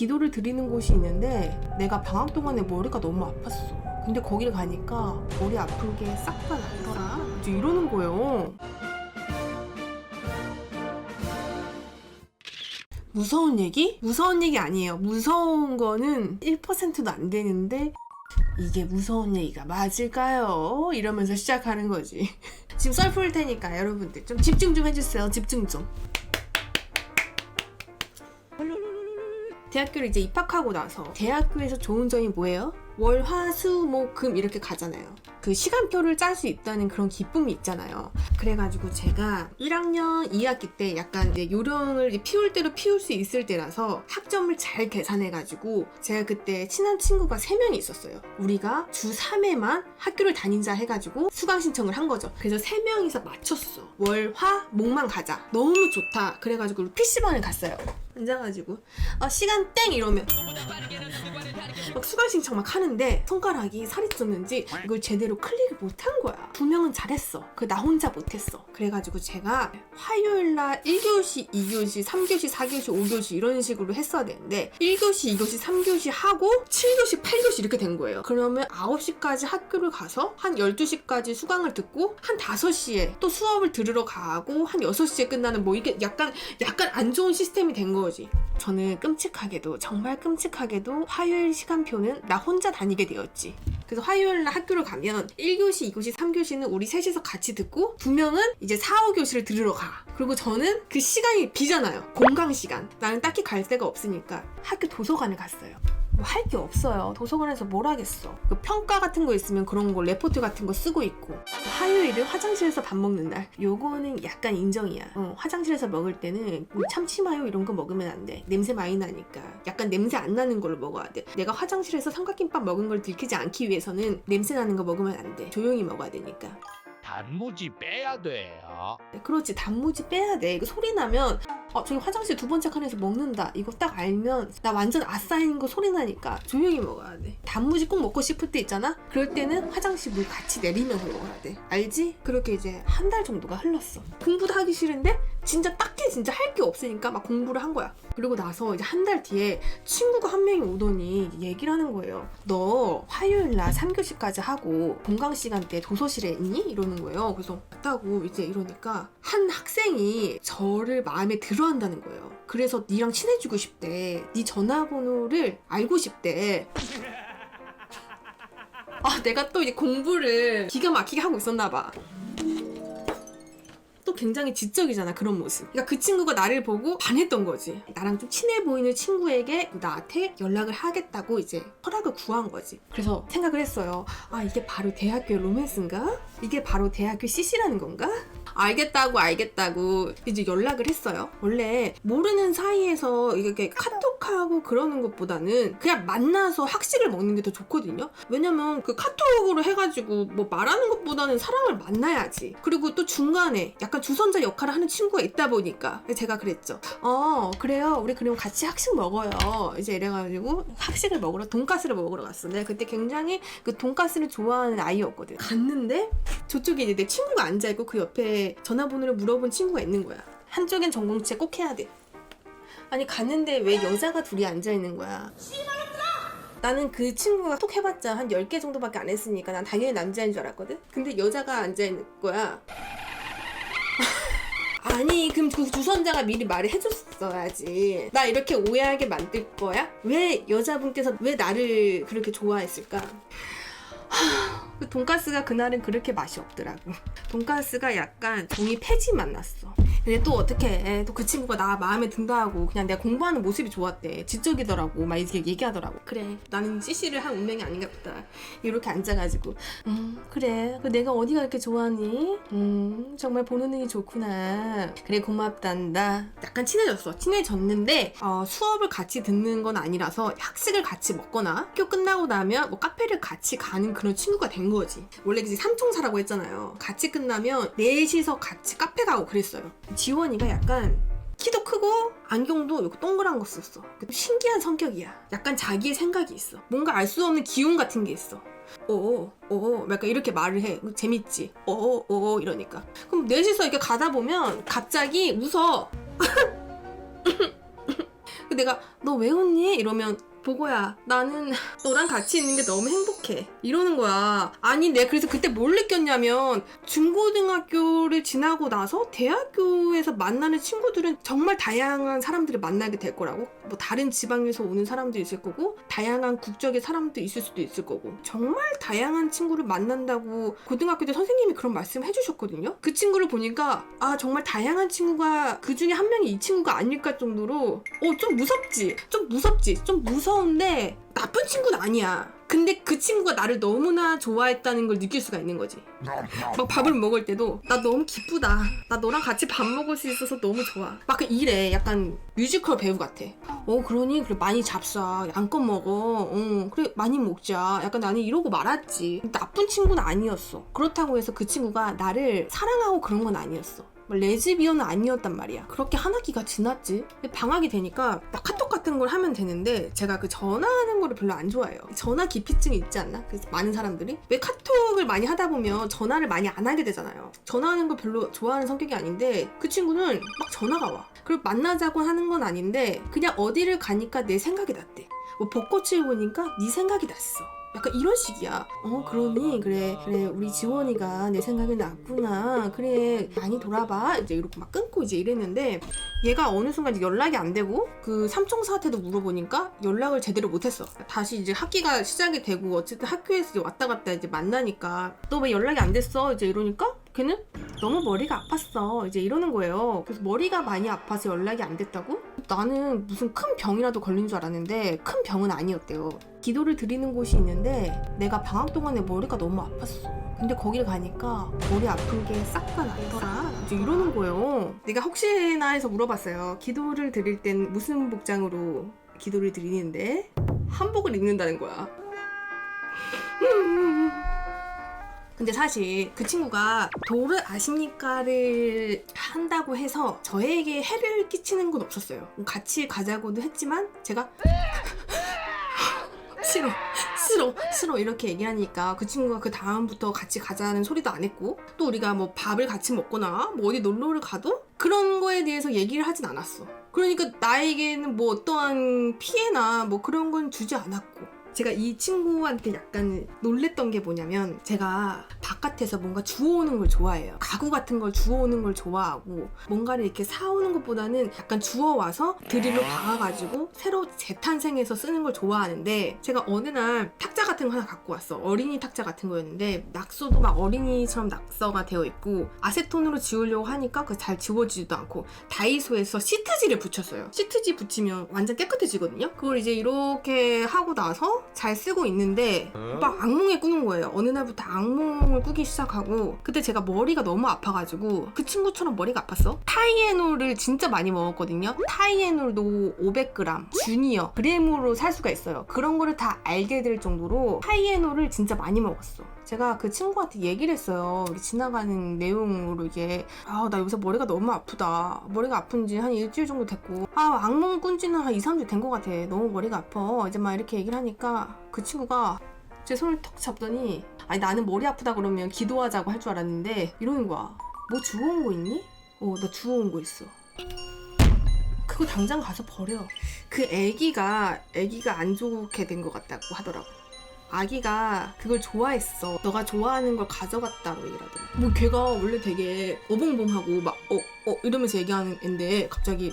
기도를 드리는 곳이 있는데 내가 방학 동안에 머리가 너무 아팠어. 근데 거기를 가니까 머리 아픈 게 싹 다. 이제 이러는 거예요. 무서운 얘기? 무서운 얘기 아니에요. 무서운 거는 1%도 안 되는데 이게 무서운 얘기가 맞을까요? 이러면서 시작하는 거지. 지금 썰풀 테니까 여러분들 좀 집중 좀 해주세요. 집중 좀. 대학교를 이제 입학하고 나서 대학교에서 좋은 점이 뭐예요? 월, 화, 수, 목, 금 이렇게 가잖아요. 그 시간표를 짤 수 있다는 그런 기쁨이 있잖아요. 그래가지고 제가 1학년 2학기 때 약간 이제 요령을 피울 대로 피울 수 있을 때라서 학점을 잘 계산해가지고 제가 그때 친한 친구가 3명이 있었어요. 우리가 주 3회만 학교를 다니자 해가지고 수강 신청을 한 거죠. 그래서 3명이서 맞췄어. 월, 화, 목만 가자. 너무 좋다. 그래가지고 PC방을 갔어요. 앉아가지고. 아 시간 땡! 이러면 막 수강 신청 막 하는데 손가락이 살이 쪘는지 이걸 제대로 클릭을 못한 거야. 두 명은 잘했어. 그 나 혼자 못했어. 그래가지고 제가 화요일 날 1교시, 2교시, 3교시, 4교시, 5교시 이런 식으로 했어야 되는데 1교시, 2교시, 3교시 하고 7교시, 8교시 이렇게 된 거예요. 그러면 9시까지 학교를 가서 한 12시까지 수강을 듣고 한 5시에 또 수업을 들으러 가고 한 6시에 끝나는 뭐 이게 약간 약간 안 좋은 시스템이 된 거지. 저는 끔찍하게도 정말 끔찍하게도 화요일 시간 표는 나 혼자 다니게 되었지. 그래서 화요일 날 학교를 가면 1교시, 2교시, 3교시는 우리 셋이서 같이 듣고 두 명은 이제 4, 5교시를 들으러 가. 그리고 저는 그 시간이 비잖아요. 공강 시간. 나는 딱히 갈 데가 없으니까 학교 도서관에 갔어요. 뭐 할 게 없어요. 도서관에서 뭘 하겠어. 그 평가 같은 거 있으면 그런 거 레포트 같은 거 쓰고 있고. 화요일은 화장실에서 밥 먹는 날. 요거는 약간 인정이야. 어, 화장실에서 먹을 때는 뭐 참치 마요 이런 거 먹으면 안 돼. 냄새 많이 나니까. 약간 냄새 안 나는 걸로 먹어야 돼. 내가 화장실에서 삼각김밥 먹은 걸 들키지 않기 위해서는 냄새 나는 거 먹으면 안 돼. 조용히 먹어야 되니까. 단무지 빼야 돼요. 네, 그렇지 단무지 빼야 돼 이거 소리 나면 어 저기 화장실 두 번째 칸에서 먹는다. 이거 딱 알면 나 완전 아싸인 거 소리 나니까 조용히 먹어야 돼. 단무지 꼭 먹고 싶을 때 있잖아? 그럴 때는 화장실 물 같이 내리면서 먹어야 돼. 알지? 그렇게 이제 한 달 정도가 흘렀어. 공부도 하기 싫은데 진짜 딱히 진짜 할 게 없으니까 막 공부를 한 거야. 그리고 나서 이제 한 달 뒤에 친구가 한 명이 오더니 얘기를 하는 거예요 너 화요일 날 3교시까지 하고 공강 시간 때 도서실에 있니? 이러는 거예요. 그래서 맞다고. 이제 이러니까 한 학생이 저를 마음에 들어 한다는 거예요. 그래서 니랑 친해지고 싶대. 네 전화번호를 알고 싶대. 아, 내가 또 이제 공부를 기가 막히게 하고 있었나 봐. 또 굉장히 지적이잖아 그런 모습. 그러니까 그 친구가 나를 보고 반했던 거지. 나랑 좀 친해 보이는 친구에게 나한테 연락을 하겠다고 이제 허락을 구한 거지. 그래서 생각을 했어요. 아 이게 바로 대학교 로맨스인가? 이게 바로 대학교 CC라는 건가? 알겠다고 알겠다고 이제 연락을 했어요. 원래 모르는 사이에서 이렇게 카톡하고 그러는 것보다는 그냥 만나서 학식을 먹는 게 더 좋거든요. 왜냐면 그 카톡으로 해가지고 뭐 말하는 것보다는 사람을 만나야지. 그리고 또 중간에 약간 주선자 역할을 하는 친구가 있다 보니까 제가 그랬죠. 어 그래요. 우리 그럼 같이 학식 먹어요. 이제 이래가지고 학식을 먹으러 돈가스를 먹으러 갔어. 내가 그때 굉장히 그 돈가스를 좋아하는 아이였거든. 갔는데 저쪽에 이제 내 친구가 앉아 있고 그 옆에 전화번호를 물어본 친구가 있는 거야. 한쪽엔 전공채 꼭 해야 돼. 아니 갔는데 왜 여자가 둘이 앉아 있는 거야. 나는 그 친구가 톡 해봤자 한 10개 정도밖에 안 했으니까 난 당연히 남자인 줄 알았거든? 근데 여자가 앉아있는 거야. 아니 그럼 그 주선자가 미리 말을 해줬어야지 나 이렇게 오해하게 만들 거야? 왜 여자분께서 왜 나를 그렇게 좋아했을까? 하, 그 돈가스가 그날은 그렇게 맛이 없더라고. 돈가스가 약간 종이 폐지 맛 났어 근데 또 어떻게 또 그 친구가 나 마음에 든다 하고 그냥 내가 공부하는 모습이 좋았대. 지적이더라고. 막 이렇게 얘기하더라고. 그래. 나는 CC를 한 운명이 아닌가 보다. 이렇게 앉아가지고. 음 그래. 그 내가 어디가 이렇게 좋아하니? 음 정말 보는 눈이 좋구나. 그래 고맙단다. 약간 친해졌어. 친해졌는데 어, 수업을 같이 듣는 건 아니라서 학식을 같이 먹거나 학교 끝나고 나면 뭐 카페를 같이 가는 그런 친구가 된 거지. 원래 이제 삼총사라고 했잖아요. 같이 끝나면 넷이서 같이 카페 가고 그랬어요 지원이가 약간 키도 크고 안경도 이거 동그란 거 썼어. 신기한 성격이야. 약간 자기의 생각이 있어. 뭔가 알 수 없는 기운 같은 게 있어. 어, 어, 약간 이렇게 말을 해. 재밌지? 어, 어, 이러니까. 그럼 넷이서 이렇게 가다 보면 갑자기 웃어. 내가 너 왜 웃니? 이러면 보고야 나는 너랑 같이 있는 게 너무 행복해. 이러는 거야. 아니 내가 그래서 그때 뭘 느꼈냐면 중고등학교를 지나고 나서 대학교에서 만나는 친구들은 정말 다양한 사람들을 만나게 될 거라고. 뭐 다른 지방에서 오는 사람도 있을 거고 다양한 국적의 사람도 있을 수도 있을 거고. 정말 다양한 친구를 만난다고 고등학교 때 선생님이 그런 말씀 해주셨거든요. 그 친구를 보니까 아 정말 다양한 친구가 그 중에 한 명이 이 친구가 아닐까 정도로 어 좀 무섭지 좀 무섭지 좀 무서운데 나쁜 친구는 아니야 근데 그 친구가 나를 너무나 좋아했다는 걸 느낄 수가 있는 거지 막 밥을 먹을 때도 나 너무 기쁘다. 나 너랑 같이 밥 먹을 수 있어서 너무 좋아. 막 이래. 약간 뮤지컬 배우 같아. 어 그러니 그래 많이 잡사. 양껏 먹어. 어 그래 많이 먹자. 약간 나는 이러고 말았지. 나쁜 친구는 아니었어. 그렇다고 해서 그 친구가 나를 사랑하고 그런 건 아니었어. 뭐 레즈비언은 아니었단 말이야. 그렇게 한 학기가 지났지. 방학이 되니까 막 카톡 같은 걸 하면 되는데 제가 그 전화하는 거를 별로 안 좋아해요. 전화 기피증이 있지 않나? 그래서 많은 사람들이 왜 카톡을 많이 하다 보면 전화를 많이 안 하게 되잖아요. 전화하는 걸 별로 좋아하는 성격이 아닌데 그 친구는 막 전화가 와. 그리고 만나자고 하는 건 아닌데 그냥 어디를 가니까 내 생각이 났대. 뭐 벚꽃을 보니까 네 생각이 났어. 약간 이런 식이야. 어, 그러니 그래 그래 우리 지원이가 내 생각이 났구나. 그래 많이 돌아봐. 이제 이렇게 막 끊고 이제 이랬는데 얘가 어느 순간 이제 연락이 안 되고 그 삼총사한테도 물어보니까 연락을 제대로 못했어. 다시 이제 학기가 시작이 되고 어쨌든 학교에서 이제 왔다 갔다 이제 만나니까 너 왜 연락이 안 됐어? 이제 이러니까 걔는 너무 머리가 아팠어. 이제 이러는 거예요. 그래서 머리가 많이 아파서 연락이 안 됐다고? 나는 무슨 큰 병이라도 걸린 줄 알았는데 큰 병은 아니었대요. 기도를 드리는 곳이 있는데 내가 방학 동안에 머리가 너무 아팠어. 근데 거길 가니까 머리 아픈 게 싹 다 나더라. 이제 이러는 거예요. 내가 혹시나 해서 물어봤어요. 기도를 드릴 땐 무슨 복장으로 기도를 드리는데 한복을 입는다는 거야. 근데 사실 그 친구가 도르 아십니까를 한다고 해서 저에게 해를 끼치는 건 없었어요. 같이 가자고도 했지만 제가 싫어 싫어 싫어 이렇게 얘기하니까 그 친구가 그 다음부터 같이 가자는 소리도 안 했고 또 우리가 뭐 밥을 같이 먹거나 뭐 어디 놀러를 가도 그런 거에 대해서 얘기를 하진 않았어. 그러니까 나에게는 뭐 어떠한 피해나 뭐 그런 건 주지 않았고 제가 이 친구한테 약간 놀랬던 게 뭐냐면 제가 바깥에서 뭔가 주워오는 걸 좋아해요. 가구 같은 걸 주워오는 걸 좋아하고 뭔가를 이렇게 사오는 것보다는 약간 주워와서 드릴로 박아가지고 새로 재탄생해서 쓰는 걸 좋아하는데 제가 어느 날 탁자 같은 거 하나 갖고 왔어. 어린이 탁자 같은 거였는데 낙서도 막 어린이처럼 낙서가 되어 있고 아세톤으로 지우려고 하니까 그 잘 지워지지도 않고 다이소에서 시트지를 붙였어요. 시트지 붙이면 완전 깨끗해지거든요. 그걸 이제 이렇게 하고 나서 잘 쓰고 있는데 막 악몽에 꾸는 거예요. 어느 날부터 악몽을 꾸기 시작하고 그때 제가 머리가 너무 아파가지고 그 친구처럼 머리가 아팠어. 타이에놀을 진짜 많이 먹었거든요. 타이에놀도 500g, 주니어, 그램으로 살 수가 있어요. 그런 거를 다 알게 될 정도로 타이에놀을 진짜 많이 먹었어. 제가 그 친구한테 얘기를 했어요. 지나가는 내용으로 이게 아 나 요새 머리가 너무 아프다. 머리가 아픈 지 한 일주일 정도 됐고 아 악몽 꾼 지는 한 2, 3주 된 것 같아. 너무 머리가 아파. 이제 막 이렇게 얘기를 하니까 그 친구가 제 손을 턱 잡더니 아니 나는 머리 아프다 그러면 기도하자고 할 줄 알았는데 이러는 거야. 뭐 주워온 거 있니? 어 나 주워온 거 있어. 그거 당장 가서 버려. 그 애기가 애기가 안 좋게 된 것 같다고 하더라고. 아기가 그걸 좋아했어. 너가 좋아하는 걸 가져갔다고 얘기하더라고. 뭐 걔가 원래 되게 어벙벙하고 막 어 어 이러면서 얘기하는 앤데 갑자기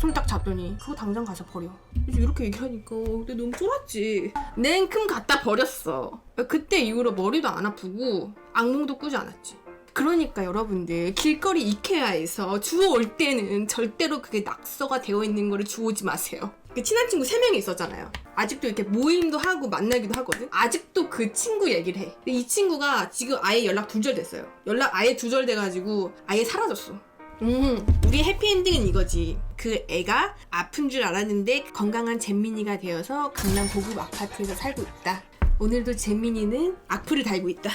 손 딱 잡더니 그거 당장 가서 버려. 이제 이렇게 얘기하니까 근데 너무 쫄았지. 냉큼 갖다 버렸어. 그때 이후로 머리도 안 아프고 악몽도 꾸지 않았지. 그러니까 여러분들 길거리 이케아에서 주워 올 때는 절대로 그게 낙서가 되어 있는 거를 주워오지 마세요. 그 친한 친구 3명이 있었잖아요. 아직도 이렇게 모임도 하고 만나기도 하거든. 아직도 그 친구 얘기를 해. 근데 이 친구가 지금 아예 연락 두절됐어요. 연락 아예 두절돼가지고 아예 사라졌어. 음, 우리 해피엔딩은 이거지. 그 애가 아픈 줄 알았는데 건강한 잼민이가 되어서 강남 고급 아파트에서 살고 있다. 오늘도 잼민이는 악플을 달고 있다.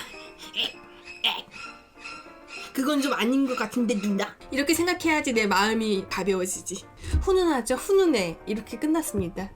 그건 좀 아닌 것 같은데 누나 이렇게 생각해야지 내 마음이 가벼워지지 훈훈하죠 훈훈해 이렇게 끝났습니다